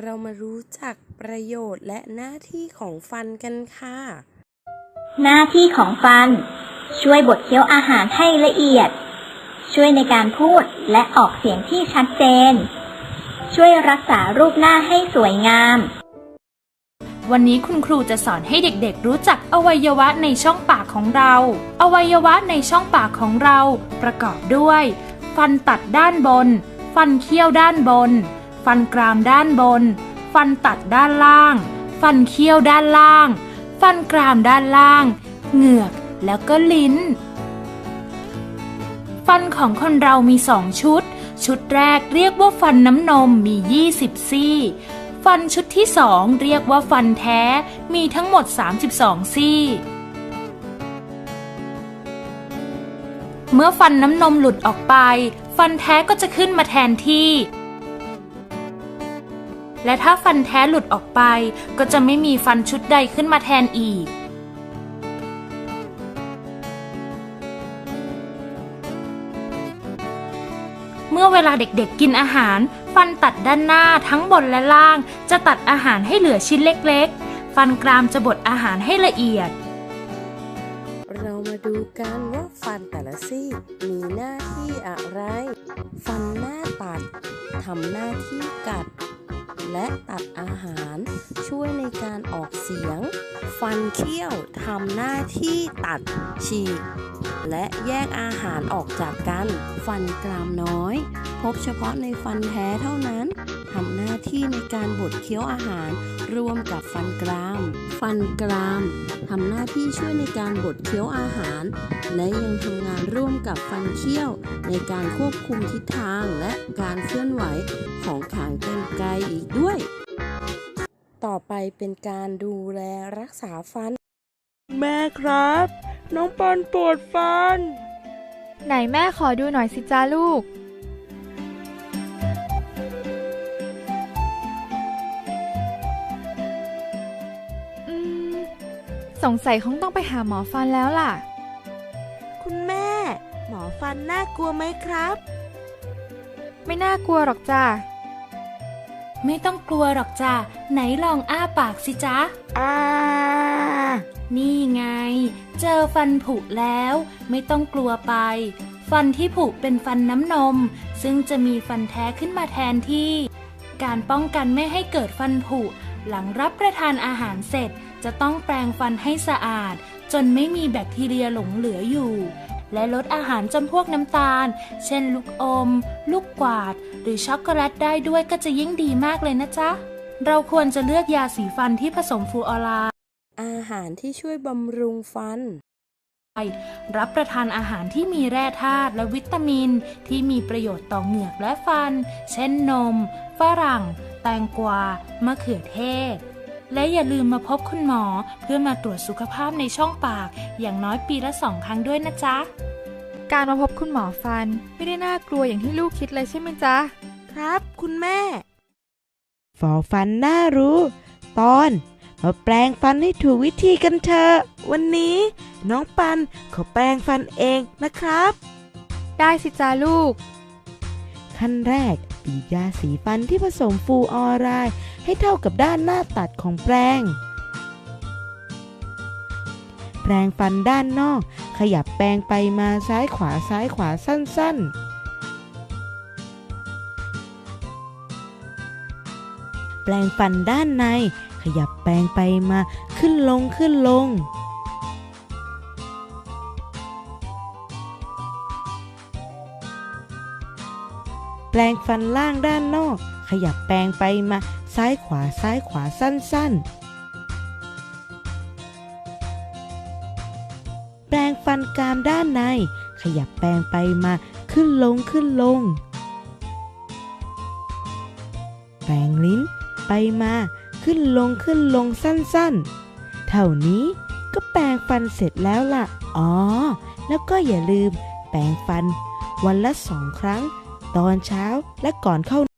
เรามารู้จักประโยชน์และหน้าที่ของฟันกันค่ะ หน้าที่ของฟัน ช่วยบดเคี้ยวอาหารให้ละเอียด ช่วยในการพูดและออกเสียงที่ชัดเจน ช่วยรักษารูปหน้าให้สวยงาม วันนี้คุณครูจะสอนให้เด็กๆ รู้จักอวัยวะในช่องปากของเรา อวัยวะในช่องปากของเราประกอบด้วย ฟันตัดด้านบน ฟันเคี้ยวด้านบน ฟันกรามด้านบน ฟันตัดด้านล่าง ฟันเคี้ยวด้านล่าง ฟันกรามด้านล่าง เหงือกแล้วก็ลิ้น ฟันของคนเรามีสองชุด ชุดแรกเรียกว่าฟันน้ำนมมี 20 ซี่ ฟันชุดที่สองเรียกว่าฟันแท้มีทั้งหมด 32 ซี่เมื่อฟันน้ำนมหลุดออกไป ฟันแท้ก็จะขึ้นมาแทนที่ และถ้าฟันแท้หลุดออกไป ก็จะไม่มีฟันชุดใดขึ้นมาแทนอีกเมื่อเวลาเด็กๆกินอาหาร ฟันตัดด้านหน้าทั้งบนและล่าง จะตัดอาหารให้เหลือชิ้นเล็กๆ ฟันกรามจะบดอาหารให้ละเอียด เรามาดูกันว่าฟันแต่ละซี่มีหน้าที่อะไร ฟันหน้าตัดทำหน้าที่กัด และตัดอาหาร ช่วยในการออกเสียง ฟันเคี้ยวทำหน้าที่ตัด ฉีก และแยกอาหารออกจากกัน ฟันกรามน้อย พบเฉพาะในฟันแท้เท่านั้นทำหน้า ที่ในการบดเคี้ยวอาหารรวมกับฟันกราม ฟันกรามทำหน้าที่ช่วยในการบดเคี้ยวอาหาร และยังทำงานร่วมกับฟันเคี้ยว ในการควบคุมทิศทางและการเคลื่อนไหวของขางกรรไกรอีกด้วย ต่อไปเป็นการดูแลรักษาฟัน แม่ครับ น้องปอนปวดฟัน ไหนแม่ขอดูหน่อยสิจ้าลูก สงสัยคงต้องไปหาหมอฟันแล้วล่ะ คุณแม่ หมอฟันน่ากลัวไหมครับ ไม่น่ากลัวหรอกจ้าไม่ต้องกลัวหรอกจ้ะไหนลองอ้าปากสิจ๊ะอ่านี่ไง เจอฟันผุแล้ว ไม่ต้องกลัวไป ฟันที่ผุเป็นฟันน้ำนม ซึ่งจะมีฟันแท้ขึ้นมาแทนที่ การป้องกันไม่ให้เกิดฟันผุ หลังรับประทานอาหารเสร็จ จะต้องแปรงฟันให้สะอาด จนไม่มีแบคทีเรียหลงเหลืออยู่ และลดอาหารจำพวกน้ำตาล เช่นลูกอม ลูกกวาด หรือช็อกโกแลตได้ด้วยก็จะยิ่งดีมากเลยนะจ๊ะ เราควรจะเลือกยาสีฟันที่ผสมฟลูออไรด์อาหารที่ช่วยบำรุงฟันรับประทานอาหารที่มีแร่ธาตุและวิตามิน ที่มีประโยชน์ต่อเหงือกและฟัน เช่นนม ฝรั่ง แตงกวา มะเขือเทศ และอย่าลืมมาพบคุณหมอเพื่อมาตรวจสุขภาพในช่องปาก อย่างน้อยปีละสองครั้งด้วยนะจ๊ะ การมาพบคุณหมอฟันไม่ได้น่ากลัวอย่างที่ลูกคิดเลยใช่ไหมจ๊ะ ครับ คุณแม่ฟอฟันน่ารู้ ตอน มาแปลงฟันให้ถูกวิธีกันเถอะ วันนี้ น้องปันขอแปรงฟันเองนะครับ ได้สิจ้าลูก ขั้นแรก บียาสีฟันที่ผสมฟูออไรด์ให้เท่ากับด้านหน้าตัดของแปรงแปรงฟันด้านนอก ขยับแปรงไปมาซ้ายขวาซ้ายขวาสั้น ๆแปรงฟันด้านใน ขยับแปรงไปมาขึ้นลงขึ้นลง ปรงฟันล่างด้านนอก ขยับแปรงไปมาซ้ายขวาซ้ายขวาสั้นๆ แปรงฟันกรามด้านใน ขยับแปรงไปมาขึ้นลงขึ้นลง แปรงลิ้นไปมาขึ้นลงขึ้นลงสั้นๆ เท่านี้ก็แปรงฟันเสร็จแล้วล่ะ อ๋อ แล้วก็อย่าลืมแปรงฟัน วันละสองครั้ง ตอนเช้าและก่อนเข้า